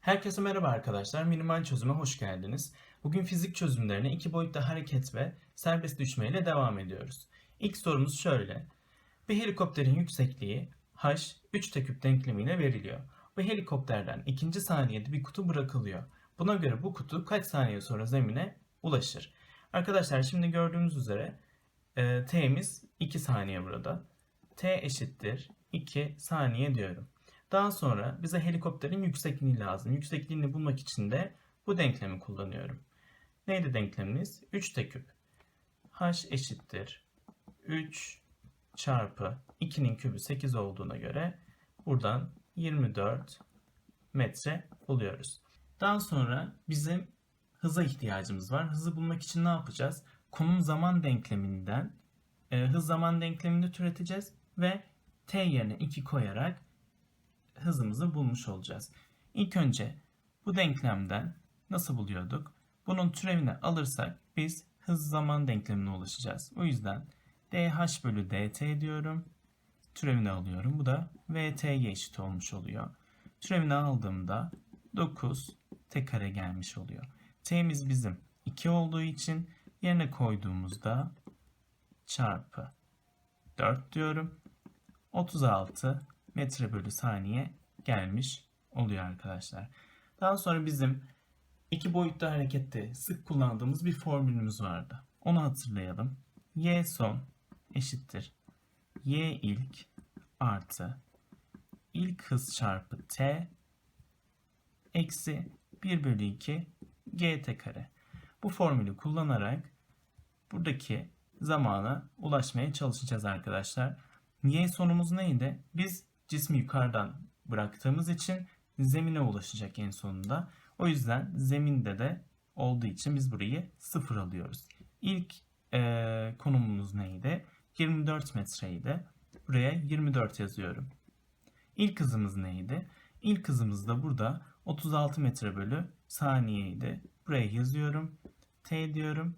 Herkese merhaba arkadaşlar. Minimal çözüme hoş geldiniz. Bugün fizik çözümlerine iki boyutlu hareket ve serbest düşme ile devam ediyoruz. İlk sorumuz şöyle. Bir helikopterin yüksekliği h 3 teküp denklemiyle veriliyor. Bu helikopterden ikinci saniyede bir kutu bırakılıyor. Buna göre bu kutu kaç saniye sonra zemine ulaşır? Arkadaşlar şimdi gördüğünüz üzere e, t'miz 2 saniye burada. t eşittir 2 saniye diyorum. Daha sonra bize helikopterin yüksekliği lazım. Yüksekliğini bulmak için de bu denklemi kullanıyorum. Neydi denklemimiz? 3 t küp. h eşittir 3 çarpı 2'nin kübü 8 olduğuna göre buradan 24 metre buluyoruz. Daha sonra bizim hıza ihtiyacımız var. Hızı bulmak için ne yapacağız? Konum zaman denkleminden e, hız zaman denklemini türeteceğiz ve t yerine 2 koyarak hızımızı bulmuş olacağız. İlk önce bu denklemden nasıl buluyorduk? Bunun türevini alırsak biz hız zaman denklemine ulaşacağız. O yüzden dh bölü dt diyorum. Türevini alıyorum. Bu da vt'ye eşit olmuş oluyor. Türevini aldığımda 9 t kare gelmiş oluyor. t'miz bizim 2 olduğu için yerine koyduğumuzda çarpı 4 diyorum. 36 metre bölü saniye gelmiş oluyor arkadaşlar. Daha sonra bizim iki boyutlu harekette sık kullandığımız bir formülümüz vardı. Onu hatırlayalım. Y son eşittir. Y ilk artı ilk hız çarpı t eksi 1 bölü 2 gt kare. Bu formülü kullanarak buradaki zamana ulaşmaya çalışacağız arkadaşlar. Y sonumuz neydi? Biz cismi yukarıdan bıraktığımız için zemine ulaşacak en sonunda. O yüzden zeminde de olduğu için biz burayı sıfır alıyoruz. İlk e, konumumuz neydi? 24 metreydi. Buraya 24 yazıyorum. İlk hızımız neydi? İlk hızımız da burada 36 metre bölü saniyeydi. Buraya yazıyorum. T diyorum.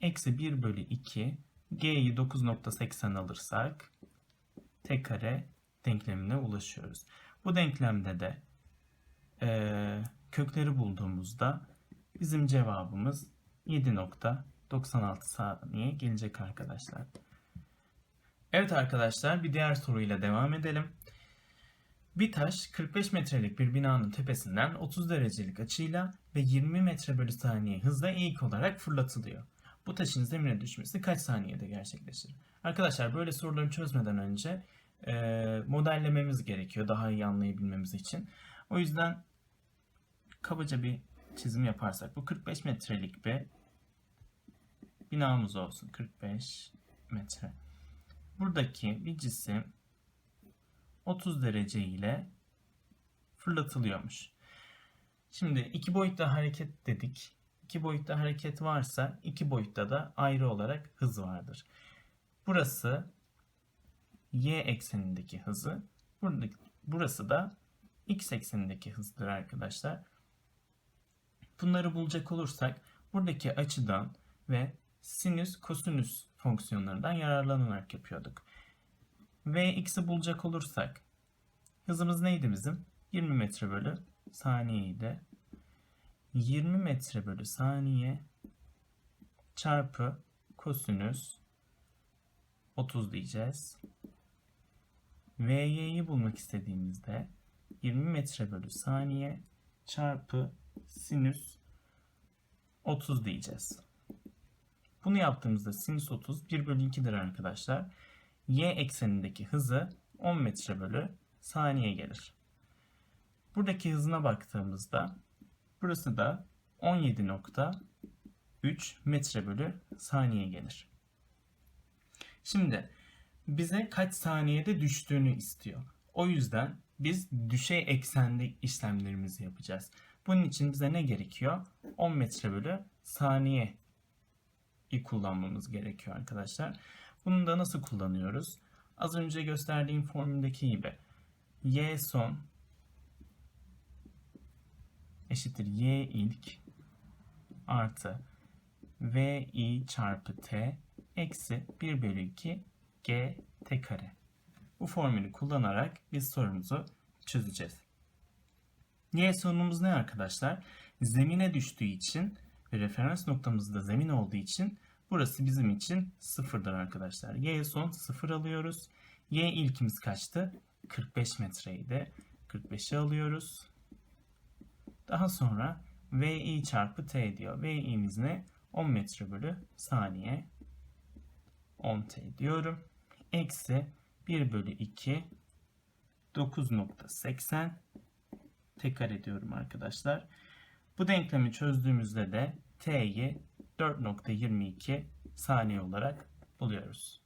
Eksi 1 bölü 2. G'yi 9.80 alırsak T kare denklemine ulaşıyoruz. Bu denklemde de e, kökleri bulduğumuzda bizim cevabımız 7.96 saniye gelecek arkadaşlar. Evet arkadaşlar bir diğer soruyla devam edelim. Bir taş 45 metrelik bir binanın tepesinden 30 derecelik açıyla ve 20 metre bölü saniye hızla eğik olarak fırlatılıyor. Bu taşın zemine düşmesi kaç saniyede gerçekleşir? Arkadaşlar böyle soruları çözmeden önce e, modellememiz gerekiyor daha iyi anlayabilmemiz için. O yüzden kabaca bir çizim yaparsak bu 45 metrelik bir binamız olsun. 45 metre. Buradaki bir cisim 30 derece ile fırlatılıyormuş. Şimdi iki boyutta hareket dedik. İki boyutta hareket varsa iki boyutta da ayrı olarak hız vardır. Burası y eksenindeki hızı. Buradaki, burası da x eksenindeki hızdır arkadaşlar. Bunları bulacak olursak buradaki açıdan ve sinüs kosinüs fonksiyonlarından yararlanarak yapıyorduk. Vx'i bulacak olursak hızımız neydi bizim? 20 metre bölü saniyeydi. 20 metre bölü saniye çarpı kosinüs 30 diyeceğiz. Vy'yi bulmak istediğimizde 20 metre bölü saniye çarpı sinüs 30 diyeceğiz. Bunu yaptığımızda sinüs 30 1 bölü 2'dir arkadaşlar. Y eksenindeki hızı 10 metre bölü saniye gelir. Buradaki hızına baktığımızda burası da 17.3 metre bölü saniye gelir. Şimdi bize kaç saniyede düştüğünü istiyor. O yüzden biz düşey eksende işlemlerimizi yapacağız. Bunun için bize ne gerekiyor? 10 metre bölü saniye kullanmamız gerekiyor arkadaşlar. Bunu da nasıl kullanıyoruz? Az önce gösterdiğim formüldeki gibi y son eşittir y ilk artı v i çarpı t eksi 1 bölü 2 g t kare. Bu formülü kullanarak biz sorumuzu çözeceğiz. Y sorunumuz ne arkadaşlar? Zemine düştüğü için ve referans noktamız da zemin olduğu için burası bizim için sıfırdır arkadaşlar. Y son sıfır alıyoruz. Y ilkimiz kaçtı? 45 metreydi. 45'i alıyoruz. Daha sonra VI çarpı T diyor. VI'miz ne? 10 metre bölü saniye. 10 T diyorum. Eksi 1 bölü 2 9.80 tekrar ediyorum arkadaşlar. Bu denklemi çözdüğümüzde de T'yi 4.22 saniye olarak buluyoruz.